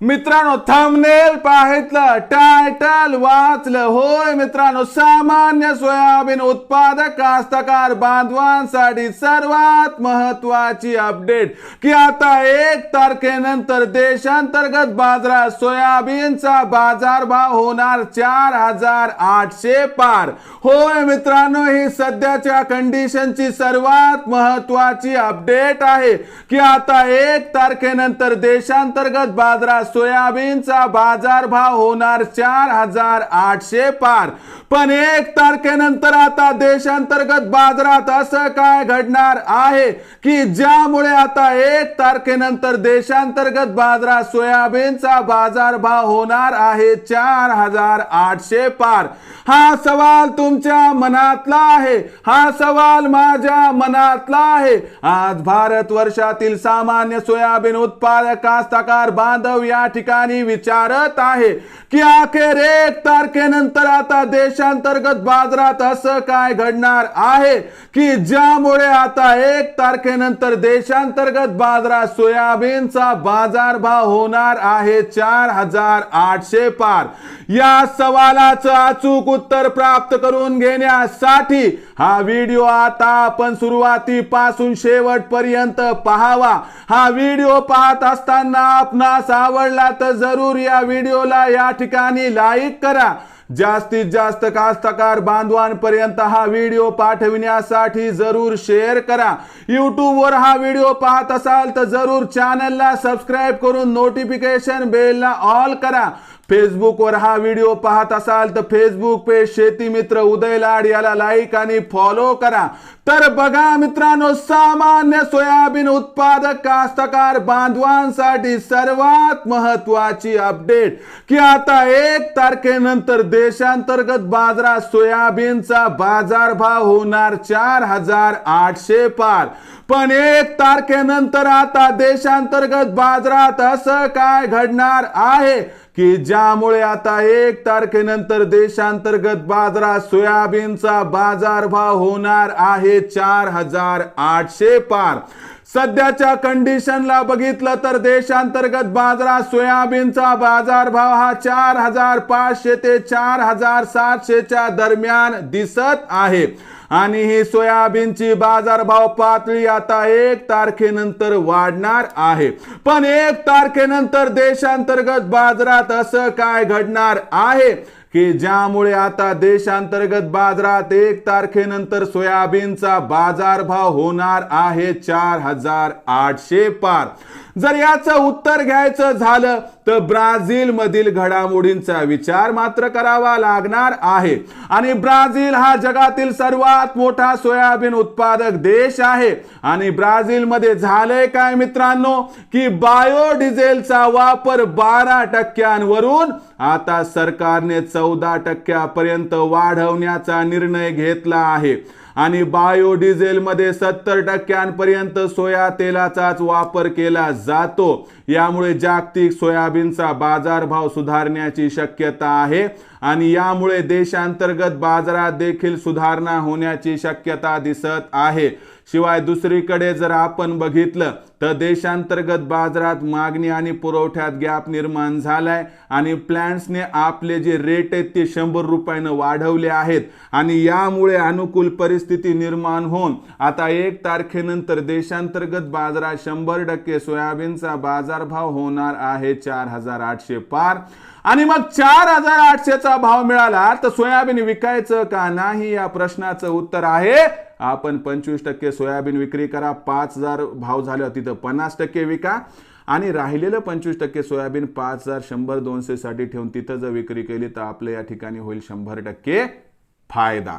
मित्रांनो थांबनेल पाहितलं टायटल वाचलं. होय मित्रांनो सामान्य सोयाबीन उत्पादक कास्तकार बांधवांसाठी सर्वात महत्वाची अपडेट की आता एक तारखेनंतर देशांतर्गत बाजारात सोयाबीनचा बाजारभाव होणार चार हजार आठशे पार. होय मित्रांनो ही सध्याच्या कंडिशनची सर्वात महत्वाची अपडेट आहे. की आता एक तारखेनंतर देशांतर्गत बाजारात सोयाबीनचा बाजारभाव होणार चार हजार आठशे पार. पण एक तारखेनंतर आता देशांतर्गत बाजारात असं काय घडणार आहे की ज्यामुळे आता एक तारखेनंतर देशांतर्गत बाजारात सोयाबीनचा बाजारभाव होणार आहे चार हजार आठशे पार? हा सवाल तुमच्या मनातला आहे. हा सवाल माझ्या मनातला आहे. आज भारत वर्षातील सामान्य सोयाबीन उत्पादक कास्तकार बांधव या ठिकाणी विचारत आहे की अखेर एक तारखेनंतर आता देशांतर्गत बाजारात असं काय घडणार आहे? की ज्यामुळे आता एक तारखेनंतर देशांतर्गत बाजारात सोयाबीनचा बाजारभाव होणार आहे चार हजार आठशे पार? या सवालाचं अचूक उत्तर प्राप्त करून घेण्यासाठी हा व्हिडिओ आता आपण सुरुवातीपासून शेवटपर्यंत पाहावा. हा व्हिडिओ पाहत असताना आपणास आवडला तर जरूर या व्हिडिओला या ठिकाणी लाईक करा. जास्तीत जास्त कास्तकार बांधवांपर्यंत हा व्हिडिओ पाठविण्यासाठी जरूर शेअर करा. यूट्यूबवर हा व्हिडिओ पाहत असाल तर जरूर चॅनलला सबस्क्राईब करून नोटिफिकेशन बेलला ऑल करा. फेसबुकवर हा व्हिडिओ पाहत असाल तर फेसबुक पेज शेती मित्र उदय लाड याला लाईक आणि फॉलो करा. तर बघा मित्रांनो सामान्य सोयाबीन उत्पादक कास्तकार बांधवांसाठी सर्वात महत्वाची अपडेट की आता एक तारखेनंतर देशांतर्गत बाजारात सोयाबीनचा बाजारभाव होणार चार हजार आठशे पार. पण एक तारखेनंतर आता देशांतर्गत बाजारात असं काय घडणार आहे? की ज्यामुळे आता एक तारखेनंतर देशांतर्गत बाजारात सोयाबीनचा बाजारभाव होणार आहे चार हजार आठशे पार. सध्याच्या कंडिशनला बघितलं तर देशांतर्गत बाजारात सोयाबीनचा बाजारभाव हा चार हजार पाचशे ते चार हजार सातशेच्या दरम्यान दिसत आहे. आणि ही सोयाबीनची बाजारभाव पातळी आता एक तारखेनंतर वाढणार आहे. पण एक तारखेनंतर देशांतर्गत बाजारात असं काय घडणार आहे? की ज्यामुळे आता देशांतर्गत बाजारात एक तारखेनंतर सोयाबीनचा बाजारभाव होणार आहे चार हजार आठशे पार. जर याचं उत्तर घ्यायचं झालं तर ब्राझील मधील घडामोडींचा विचार मात्र करावा लागणार आहे. आणि ब्राझील हा जगातील सर्वात मोठा सोयाबीन उत्पादक देश आहे. आणि ब्राझील मध्ये झालंय काय मित्रांनो? की बायोडिझेलचा वापर बारा टक्क्यांवरून आता सरकारने चौदा टक्क्यापर्यंत वाढवण्याचा निर्णय घेतला आहे. आणि बायोडिझेलमध्ये सत्तर टक्क्यांपर्यंत सोया तेलाचाच वापर केला जातो. यामुळे जागतिक सोयाबीनचा बाजारभाव सुधारण्याची शक्यता आहे आणि यामुळे देशांतर्गत बाजारात देखील सुधारणा होण्याची शक्यता दिसत आहे. शिवाय दुसरीकडे जर आपण बघितलं तर देशांतर्गत बाजारात मागणी आणि पुरवठ्यात गॅप निर्माण झालाय आणि प्लॅन्ट्सने आपले जे रेट आहेत ते शंभर रुपयानं वाढवले आहेत आणि यामुळे अनुकूल परिस्थिती निर्माण होऊन आता एक तारखेनंतर देशांतर्गत बाजारात शंभर टक्के सोयाबीनचा बाजारभाव होणार आहे चार हजार आठशे पार. आणि मग चार हजार आठशेचा भाव मिळाला तर सोयाबीन विकायचं का नाही या प्रश्नाचं उत्तर आहे आपण पंचवीस टक्के सोयाबीन विक्री करा पाच हजार भाव झाल्यावर तिथं पन्नास टक्के विका. आणि राहिलेलं पंचवीस टक्के सोयाबीन पाच हजार शंभर दोनशेसाठी ठेवून तिथं जर विक्री केली तर आपलं या ठिकाणी होईल शंभर टक्के फायदा.